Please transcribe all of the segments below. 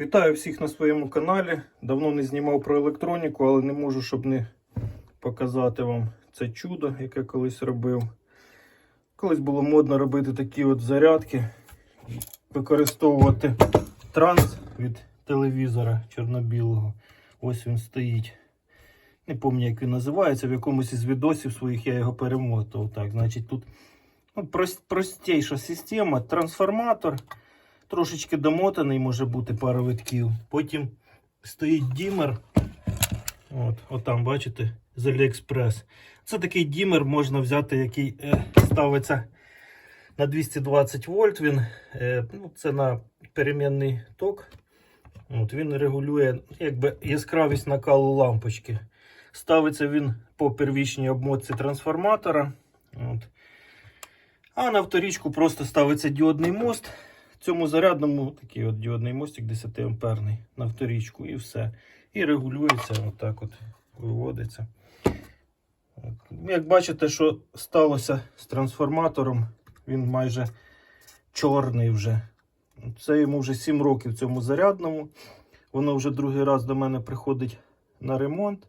Вітаю всіх на своєму каналі. Давно не знімав про електроніку, але не можу, щоб не показати вам це чудо, яке колись робив. Колись було модно робити такі от зарядки, використовувати транс від телевізора чорно-білого. Ось він стоїть. Не пам'ятаю, як він називається. В якомусь із відосів своїх я його перемотував. Так, значить, тут ну, прос- простіша система, трансформатор. Трошечки домотаний може бути пара витків. Потім стоїть дімер. От, отам, бачите, з AliExpress. Це такий дімер можна взяти, який е, ставиться на 220 вольт. Він, е, ну, це на перемінний ток. От, він регулює якби, яскравість накалу лампочки. Ставиться він по первічній обмотці трансформатора. От. А на вторічку просто ставиться діодний мост. Цьому зарядному такий от діодний мостик 10 амперний на вторічку і все. І регулюється, отак от виводиться. Як бачите, що сталося з трансформатором, він майже чорний вже. Це йому вже 7 років цьому зарядному. Воно вже другий раз до мене приходить на ремонт.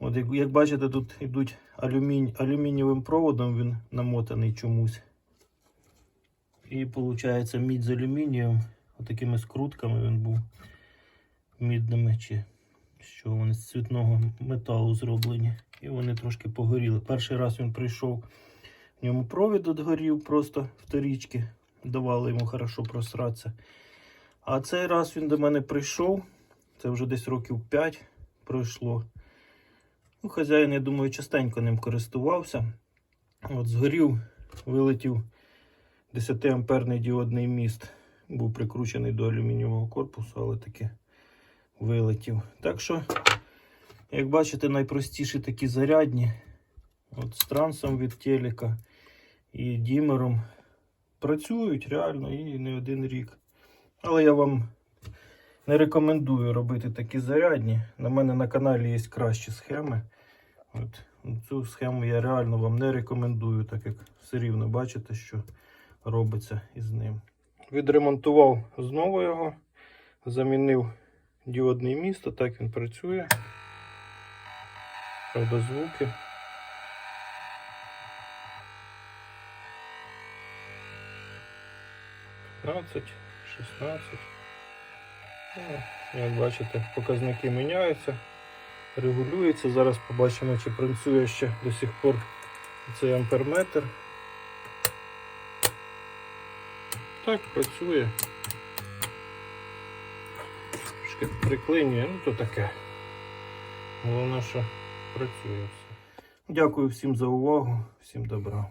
От, як, як бачите, тут йдуть алюмінь, алюмінієвим проводом, він намотаний чомусь. І виходить мідь з алюмінієм. Отакими скрутками він був мідними чи що вони з цвітного металу зроблені. І вони трошки погоріли. Перший раз він прийшов, в ньому провід отгорів просто вторічки. Давали йому хорошо просратися. А цей раз він до мене прийшов. Це вже десь років 5 пройшло. Ну, хазяїн, я думаю, частенько ним користувався. От згорів, вилетів 10 амперний діодний міст. Був прикручений до алюмінієвого корпусу, але таки вилетів. Так що, як бачите, найпростіші такі зарядні. От з трансом від телека і дімером працюють реально і не один рік. Але я вам не рекомендую робити такі зарядні. На мене на каналі є кращі схеми. От. Цю схему я реально вам не рекомендую, так як все рівно бачите, що робиться із ним. Відремонтував знову його, замінив діодний міст, а так він працює. Правда, звуки. П'ятнадцять, шістнадцять. Ну, Як бачите, показники міняються, регулюється. Зараз побачимо, чи працює ще до сих пор цей амперметр. Так, працює. Трошки приклинює, ну то таке. Головне, що працює все. Дякую всім за увагу, всім добра.